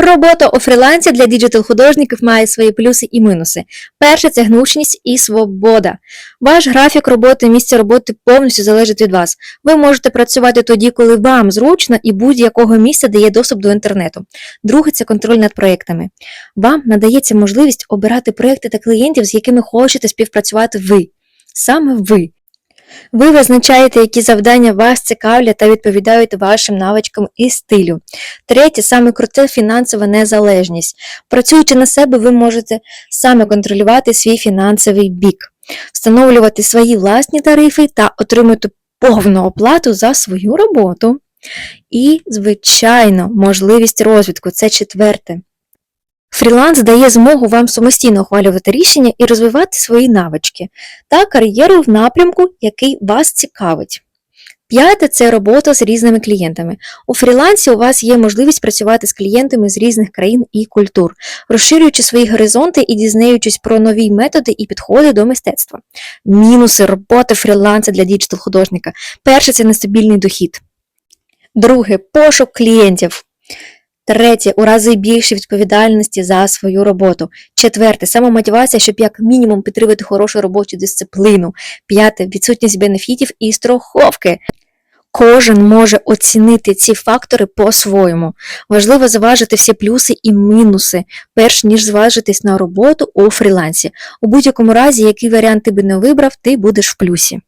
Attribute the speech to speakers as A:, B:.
A: Робота у фрілансі для діджитал-художників має свої плюси і мінуси. Перше це гнучність і свобода. Ваш графік роботи, місце роботи повністю залежить від вас. Ви можете працювати тоді, коли вам зручно і будь-якого місця дає доступ до інтернету. Друге це контроль над проектами. Вам надається можливість обирати проекти та клієнтів, з якими хочете співпрацювати ви. Саме ви. Ви визначаєте, які завдання вас цікавлять та відповідають вашим навичкам і стилю. Третє, саме круте фінансова незалежність. Працюючи на себе, ви можете саме контролювати свій фінансовий бік, встановлювати свої власні тарифи та отримати повну оплату за свою роботу. І, звичайно, можливість розвитку це четверте. Фріланс дає змогу вам самостійно ухвалювати рішення і розвивати свої навички та кар'єру в напрямку, який вас цікавить. П'яте це робота з різними клієнтами. У фрілансі у вас є можливість працювати з клієнтами з різних країн і культур, розширюючи свої горизонти і дізнаючись про нові методи і підходи до мистецтва. Мінуси роботи фріланса для діджитал-художника. Перше це нестабільний дохід. Друге пошук клієнтів. Третє у рази більше відповідальності за свою роботу. Четверте самомотивація, щоб як мінімум підтримати хорошу робочу дисципліну. П'яте відсутність бенефітів і страховки. Кожен може оцінити ці фактори по-своєму. Важливо зважити всі плюси і мінуси, перш ніж зважитись на роботу у фрілансі. У будь-якому разі, який варіант ти би не вибрав, ти будеш в плюсі.